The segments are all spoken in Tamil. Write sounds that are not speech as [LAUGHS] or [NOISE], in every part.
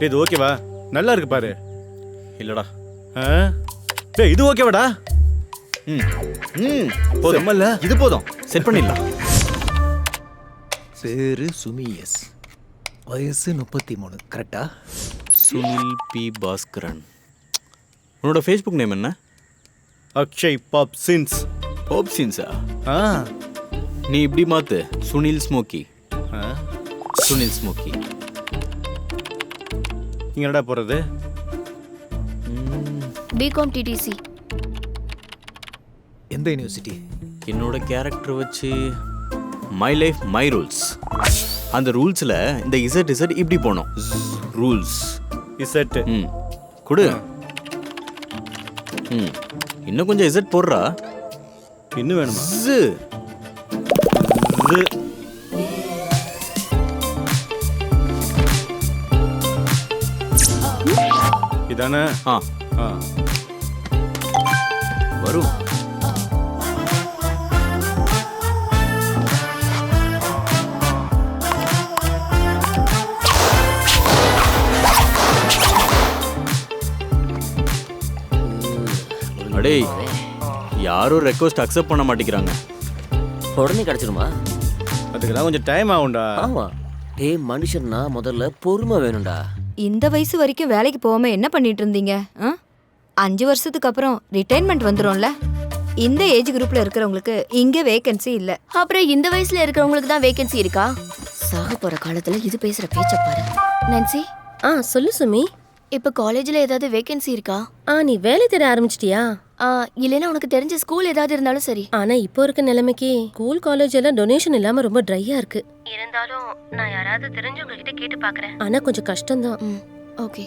இது ஓகேவா நல்லா இருக்கு பாரு. இல்லடா. ஆ? டேய் இது ஓகேவாடா ம். ம். போதும். செம்மல்ல? இது போதும். செட் பண்ணிடலாம். பேரு சுமியஸ் வயசு முப்பத்தி மூணு கரெக்டா சுனில் பி. பாஸ்கரன். உன்னோட ஃபேஸ்புக் நேம் என்ன? அக்ஷய் பாப் சின்ஸ் ஓப்சின்ஸா ஆ. நீ இப்படி மாத்து. சுனில் ஸ்மோக்கி. சுனில் ஸ்மோக்கி. இங்க என்னடா போறது? பிகாம் டிடிசி எந்த யூனிவர்சிட்டி என்னோட கேரக்டர் வச்சு மை லைஃப் மை ரூல்ஸ் அந்த ரூல்ஸில் இந்த இசட் இசட் இப்படி போனோம். ரூல்ஸ் இசட் ம். கொடு. ம். இன்னும் கொஞ்சம் இசட் போடுறா. இன்னும் வேணுமா? ஸு. இது இதானே ஆ. ஆ. வரும். அடேய் யாரும் ரெக்வஸ்ட் அக்செப்ட் பண்ண மாட்டேங்கிறாங்க. உடனே கிடைச்சிருமா? அதுக்கெல்லாம் கொஞ்சம் டைம் ஆகும்டா. ஆமா. டேய் மனுஷன்னா முதல்ல பொறுமை வேணும்டா. இந்த வயசு வரைக்கும் வேலைக்கு போகாம என்ன பண்ணிட்டு இருந்தீங்க? ஆ? அஞ்சு வருஷத்துக்கு அப்புறம் ரிட்டைர்மெண்ட் வந்துரும்ல. இந்த ஏஜ் குரூப்ல இருக்கிறவங்களுக்கு இங்க வேகன்சி இல்ல. அப்புறம் இந்த வயசுல இருக்கிறவங்களுக்கு தான் வேகன்சி இருக்கா? சாக போற காலத்துல இது பேசுற பேச்ச பாரு. நான்சி ஆ சொல்லு சுமி. இப்ப காலேஜ்ல ஏதாவது வேகன்சி இருக்கா? ஆ நீ வேலை தேட ஆரம்பிச்சிட்டியா? இல்லைன்னா உனக்கு தெரிஞ்ச ஸ்கூல் ஏதாவது இருந்தாலும் சரி. ஆனா இப்போ இருக்க நிலைமைக்கு ஸ்கூல் காலேஜ் எல்லாம் டொனேஷன் இல்லாம ரொம்ப ட்ரையா இருக்கு. இருந்தாலும் நான் யாராவது தெரிஞ்சவங்க கிட்ட கேட்டு பாக்குறேன். ஆனா கொஞ்சம் கஷ்டம்தான். ம் ஓகே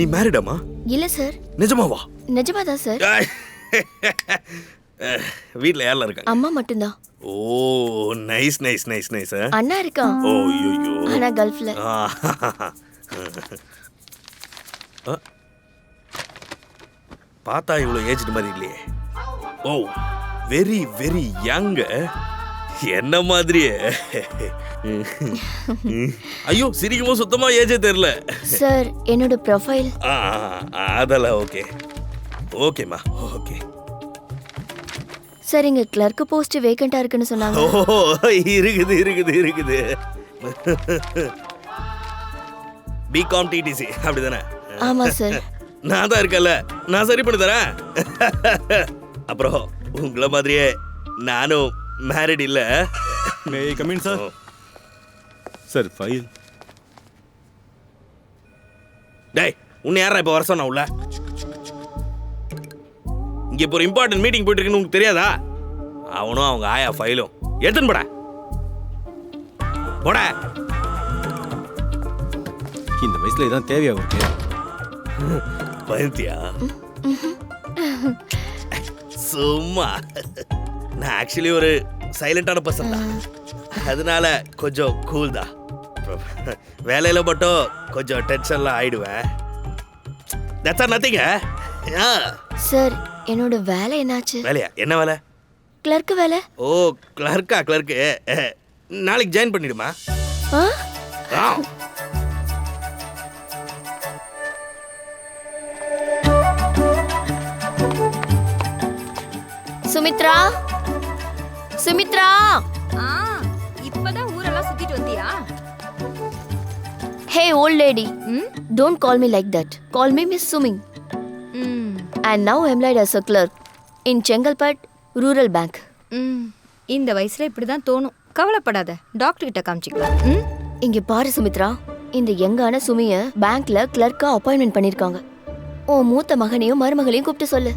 நீ மேரிடாமா இல்ல சார் நிஜமாவா? நிஜமா தான் சார் வீட்ல யாரெல்லாம் இருக்காங்க? அம்மா மட்டும்தான் ஓ நைஸ் நைஸ் நைஸ் நைஸ் அண்ணா இருக்கான். ஓ ஐயோ ஆனா கல்ஃப்ல. பார்த்தா இவ்வளோ ஏஜ்டு மாதிரி இல்லையே. ஓ வெரி வெரி யங் என்ன மாதிரியே? ஐயோ சிரிக்கும்போது சுத்தமா ஏஜே தெரியல. சார் என்னோட ப்ரொஃபைல் அதெல்லாம் ஓகே. ஓகேம்மா ஓகே. சார் இங்க கிளர்க் போஸ்ட் வேகண்டா இருக்குன்னு சொன்னாங்க. ஓ இருக்குது இருக்குது இருக்குது. பிகாம் டிடிசி அப்படிதானே? ஆமா சார். நான் தான் இருக்கேன்ல. நான் சரி பண்ணி தரேன். அப்புறம் உங்களை மாதிரியே நானும் மேரிட் இல்ல. May come in sir sir file டேய் உன்னை யாரா இப்போ வர சொன்னா உள்ள? இங்க இப்போ ஒரு இம்பார்ட்டன்ட் மீட்டிங் போயிட்டு இருக்குன்னு உங்களுக்கு தெரியாதா? அவனும் அவங்க ஆயா ஃபைலும் எடுத்துன்னு போட. போட. இந்த வயசுல இதான் தேவையா உங்களுக்கு பயந்தியா சும்மா. நான் ஆக்சுவலி ஒரு சைலண்டான பர்சன் தான். அதனால கொஞ்சம் கூல் தான். வேலையில மட்டும் கொஞ்சம் டென்ஷன்லாம் ஆயிடுவேன். தட்ஸ் ஆர் நத்திங்க சார் என்னோட வேலை என்னாச்சு? வேலையா? என்ன வேலை? கிளர்க் வேலை. ஓ கிளர்க்கா கிளர்க்கு நாளைக்கு ஜாயின் பண்ணிடுமா? ஆ. சுமித்ரா? சுமித்ரா! இப்பதான் ஊரெல்லாம் சுத்திட்டு வந்தியா? Hey old lady don't call me like that call me. Miss Sumi and now employed as a clerk in Chengalpattu rural bank இந்த வயசுல இப்படிதான் தோணும். கவலைப்படாத. டாக்டர் கிட்ட காமிச்சிக்கலாம். இங்க பாரு சுமித்ரா. இந்த யங்கான சுமிய பேங்க்ல கிளர்க்கா அப்பாயின்மெண்ட் பண்ணிருக்காங்க. உன் மூத்த மகனையும் மருமகளையும் கூப்பிட்டு சொல்லு.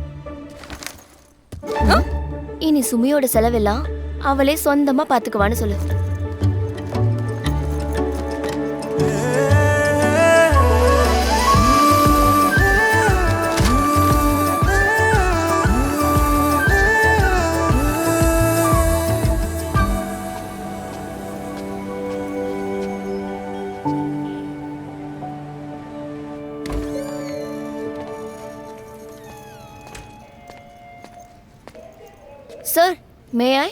ஆ? இனி சுமியோட செலவெல்லாம் அவளே சொந்தமா பாத்துக்குவான்னு சொல்லு. சார் மே ஐ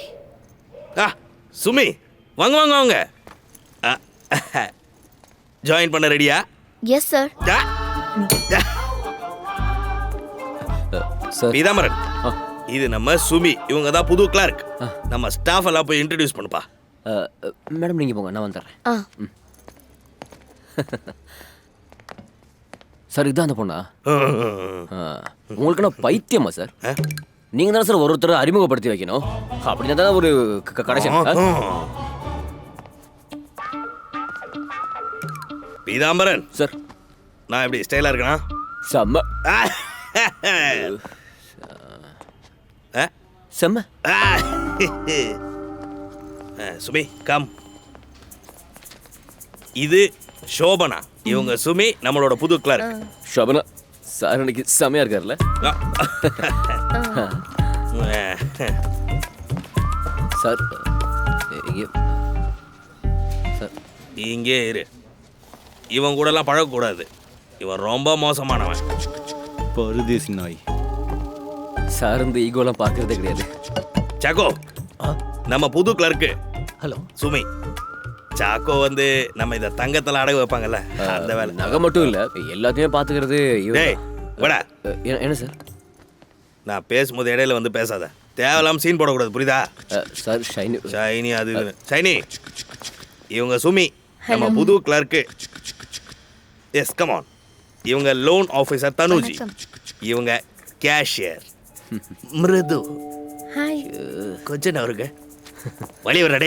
சுமி வாங்க வாங்க வாங்க. ஜாயின் பண்ண ரெடியா எஸ் சார் சார் பீதாமரன் இது நம்ம சுமி இவங்க தான் புது கிளார்க் நம்ம ஸ்டாஃப் எல்லாம் போய் இன்ட்ரடியூஸ் பண்ணுப்பா. மேடம் நீங்கள் போங்க நான் வந்துடுறேன். ஆ. சார் [LAUGHS] இதுதான் அந்த பொண்ணா? [LAUGHS] உங்களுக்கு நான் பைத்தியமா சார் நீங்கள் தானே சார் ஒருத்தர் அறிமுகப்படுத்தி வைக்கணும். அப்படி தான் ஒரு கடைசி பீதாம்பரன். சார் நான் எப்படி ஸ்டைலா இருக்கனா? செம்ம? செம்ம. சுமி கம். இது சோபனா இவங்க சுமி நம்மளோட புது கிளார்க் ஷோபனா சார் இன்னைக்கு செம்மையா இருக்கார்ல சார் இங்கே. சார். இங்கே இரு. இவன் கூடலாம் பழகக்கூடாது. இவன் ரொம்ப மோசமானவன். பருதேசி நாய். சார் இந்த ஈகோலாம் பார்க்கறதே கிடையாது. சாக்கோ நம்ம புது கிளர்க்கு ஹலோ. சுமி. சாக்கோ வந்து நம்ம இத தங்கத்துல அடகு வைப்பாங்கல்ல அந்த வேலை. நகை மட்டும் இல்ல எல்லாத்தையுமே என்ன என்ன சார்? நான் பேசும்போது இடையில வந்து பேசாத. தேவையில்லாம சீன் போடக்கூடாது புரியுதா? Sir Shine. ஷைனி அது இதுன்னு. ஷைனி இவங்க சுமி நம்ம புது கிளர்க்கு எஸ் கமான் இவங்க லோன் ஆஃபீஸர் தனுஜி. இவங்க கேஷியர் மிருது. ஹாய் கொஞ்சம் நவருங்க வழி வர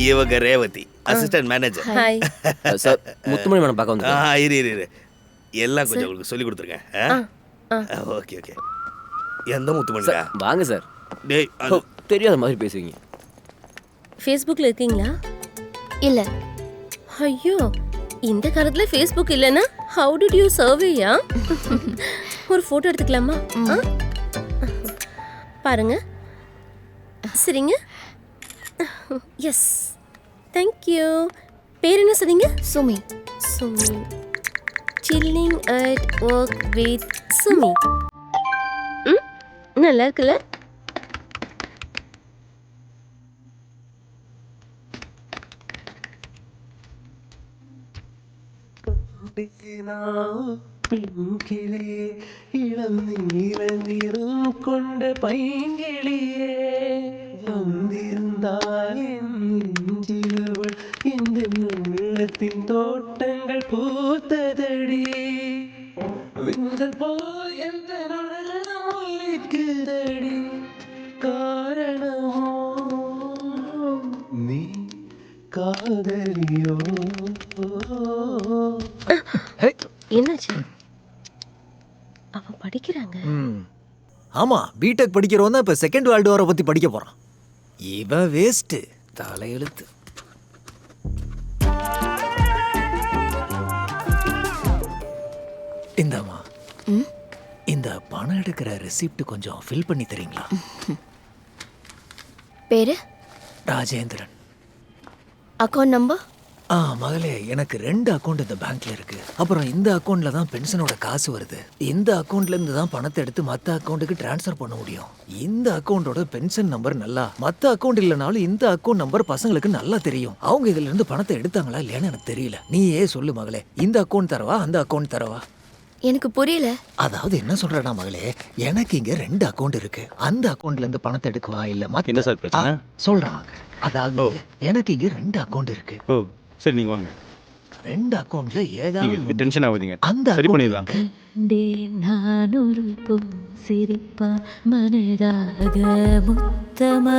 இவங்க Revathi assistant manager hi sir Muthumani madam பார்க்க ஆ வந்து இரு இரு இரு எல்லாம் கொஞ்சம் உங்களுக்கு சொல்லி கொடுத்துருங்க ஓகே ஓகே எந்த முத்துமணிடா வாங்க சார் டேய் தெரியாத மாதிரி பேசுவீங்க ஃபேஸ்புக்கில் இருக்கீங்களா இல்ல ஐயோ இந்த காலத்துல ஃபேஸ்புக் இல்லைன்னா ஹவு டிட் யூ சர்வேயா ஒரு ஃபோட்டோ எடுத்துக்கலாமா? ஆ? பாருங்க சரிங்க எஸ் தேங்க்யூ பேர் என்ன சொன்னீங்க? Sumi. Sumi. Chilling at work with Sumi. ம் நல்லா இருக்குல்ல? பெண்கிளே இளம் இளந்திரும் கொண்ட பைங்கிளியே வந்திருந்தால் உள்ளத்தின் தோட்டங்கள் பூத்ததடி விந்தல் போல் எந்த காரணமோ நீ காதலியோ என்னாச்சு அவன் படிக்கிறாங்க ம் ஆமா பிடெக் படிக்கிறவன் தான் இப்ப செகண்ட் வேர்ல்டு வாரை பத்தி படிக்க போறான் இவன் வேஸ்ட் தலையெழுத்து இந்தாம்மா. இந்த பணம் எடுக்கிற ரெசிப்ட் கொஞ்சம் ஃபில் பண்ணி தரீங்களா? பேரு? ராஜேந்திரன். அக்கௌண்ட் நம்பர் ஆ மகளே எனக்கு ரெண்டு அக்கௌண்ட் இந்த பேங்க்ல இருக்கு. அப்புறம் இந்த அக்கௌண்ட்ல தான் பென்ஷனோட காசு வருது. இந்த அக்கௌண்ட்ல இருந்து தான் பணத்தை எடுத்து மத்த அக்கௌண்ட்டுக்கு ட்ரான்ஸ்ஃபர் பண்ண முடியும். இந்த அக்கௌண்டோட பென்ஷன் நம்பர் நல்லா. மத்த அக்கௌண்ட் இல்லைனாலும் இந்த அக்கௌண்ட் நம்பர் பசங்களுக்கு நல்லா தெரியும். அவங்க இதுல இருந்து பணத்தை எடுத்தாங்களா இல்லையான்னு எனக்கு தெரியல. நீயே சொல்லு மகளே. இந்த அக்கௌண்ட் தரவா? அந்த அக்கௌண்ட் தரவா? எனக்கு புரியல. அதாவது என்ன சொல்றேன்னா மகளே எனக்கு இங்க ரெண்டு அக்கௌண்ட் இருக்கு. அந்த அக்கௌண்ட்ல இருந்து பணத்தை எடுக்கவா இல்ல என்ன சார் பிரச்சனை? ஆ, சொல்றாங்க அதாவது எனக்கு இங்க ரெண்டு அக்கௌண்ட் இருக்கு. ஓ சரி நீங்கள் வாங்க. ரெண்டு அக்கௌண்ட்ல ஏதாவது டென்ஷன் ஆகாதீங்க. அந்த சரி பண்ணிடலாம். நானொரு சிரிப்பா மனதாக முத்தமாயிருந்திடவே